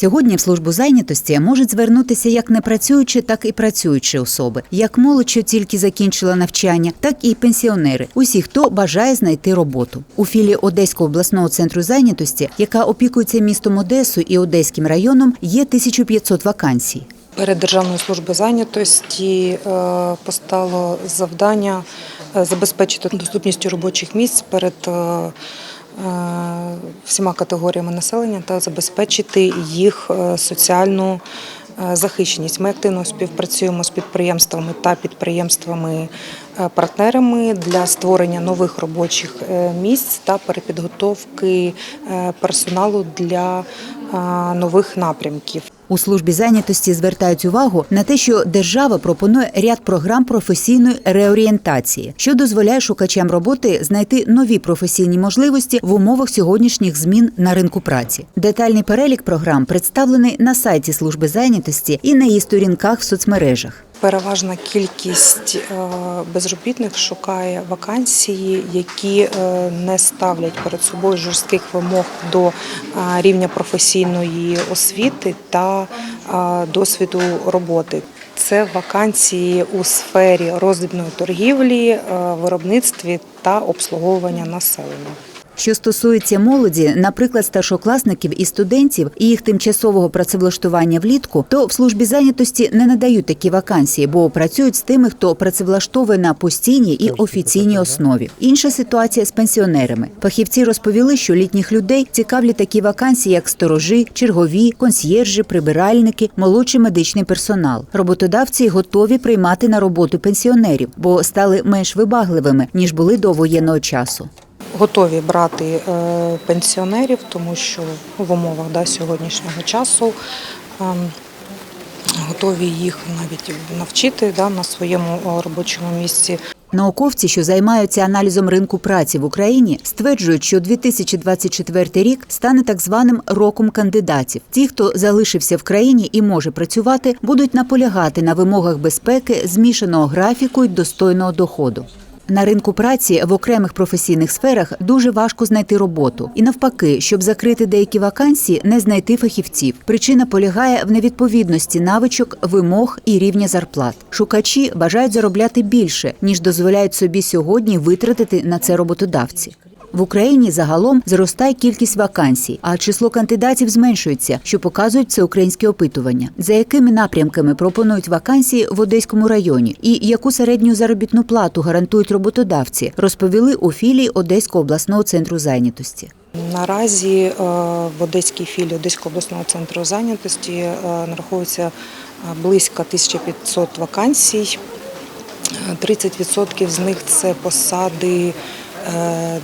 Сьогодні в службу зайнятості можуть звернутися як непрацюючі, так і працюючі особи, як молодь, що тільки закінчила навчання, так і пенсіонери. Усі, хто бажає знайти роботу. У філії Одеського обласного центру зайнятості, яка опікується містом Одесу і Одеським районом, є 1500 вакансій. Перед Державною службою зайнятості е, постало завдання е, забезпечити доступністю робочих місць перед е, всіма категоріями населення та забезпечити їх е, соціальну е, захищеність. Ми активно співпрацюємо з підприємствами та підприємствами-партнерами для створення нових робочих е, місць та перепідготовки е, персоналу для е, нових напрямків. У службі зайнятості звертають увагу на те, що держава пропонує ряд програм професійної реорієнтації, що дозволяє шукачам роботи знайти нові професійні можливості в умовах сьогоднішніх змін на ринку праці. Детальний перелік програм представлений на сайті служби зайнятості і на її сторінках в соцмережах. Переважна кількість е, безробітних шукає вакансії, які е, не ставлять перед собою жорстких вимог до е, рівня професійної освіти та досвіду роботи. Це вакансії у сфері роздрібної торгівлі, виробництві та обслуговування населення. Що стосується молоді, наприклад, старшокласників і студентів і їх тимчасового працевлаштування влітку, то в службі зайнятості не надають такі вакансії, бо працюють з тими, хто працевлаштовує на постійній і офіційній основі. Інша ситуація з пенсіонерами. Фахівці розповіли, що літніх людей цікавлять такі вакансії, як сторожі, чергові, консьєржі, прибиральники, молодший медичний персонал. Роботодавці готові приймати на роботу пенсіонерів, бо стали менш вибагливими ніж були до воєнного часу. Готові брати е, пенсіонерів, тому що в умовах да, сьогоднішнього часу ем, готові їх навіть навчити да, на своєму е, робочому місці. Науковці, що займаються аналізом ринку праці в Україні, стверджують, що 2024 рік стане так званим роком кандидатів. Ті, хто залишився в країні і може працювати, будуть наполягати на вимогах безпеки, змішаного графіку й достойного доходу. На ринку праці в окремих професійних сферах дуже важко знайти роботу, і навпаки, щоб закрити деякі вакансії, не знайти фахівців. Причина полягає в невідповідності навичок, вимог і рівня зарплат. Шукачі бажають заробляти більше ніж дозволяють собі сьогодні витратити на це роботодавці. В Україні загалом зростає кількість вакансій, а число кандидатів зменшується, що показують всеукраїнські опитування. За якими напрямками пропонують вакансії в Одеському районі і яку середню заробітну плату гарантують роботодавці, розповіли у філії Одеського обласного центру зайнятості. Наразі е, в Одеській філії Одеського обласного центру зайнятості е, нараховується е, близько 1500 вакансій. Е, 30% з них це посади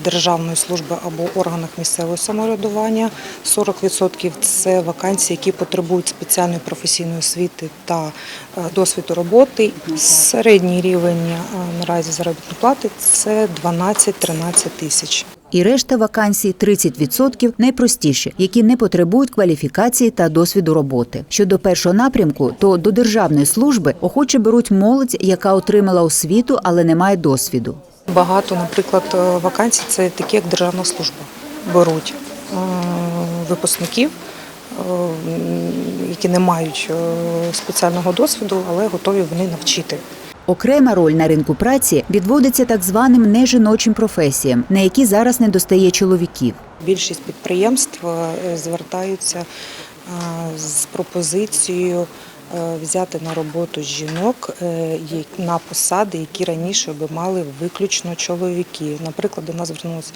державної служби або органах місцевого самоврядування. 40% це вакансії, які потребують спеціальної професійної освіти та е, досвіду роботи. Середній рівень е, наразі заробітної плати це 12-13 тисяч. І решта вакансій 30% найпростіші, які не потребують кваліфікації та досвіду роботи. Щодо першого напрямку, то до державної служби охоче беруть молодь, яка отримала освіту, але не має досвіду. Багато, наприклад, е, вакансій це такі, як державна служба. Беруть е, випускників, е, які не мають спеціального досвіду, але готові вони навчити. Окрема роль на ринку праці відводиться так званим нежіночим професіям, на які зараз не достає чоловіків. Більшість підприємств звертаються з пропозицією взяти на роботу жінок е, на посади, які раніше би мали виключно чоловіки. Наприклад, до нас звернувся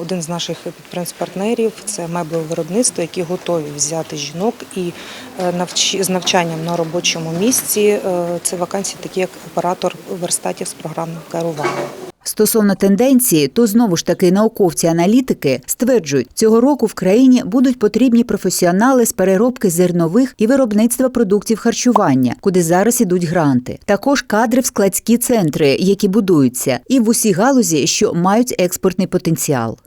один з наших підприємств-партнерів, це меблевиробництво, які готові взяти жінок і е, з навчанням на робочому місці. е, Це вакансії, такі як оператор верстатів з програмним керуванням. Стосовно тенденції, то знову ж таки науковці-аналітики стверджують, цього року в країні будуть потрібні професіонали з переробки зернових і виробництва продуктів харчування, куди зараз ідуть гранти. Також кадри в складські центри, які будуються, і в усі галузі, що мають експортний потенціал.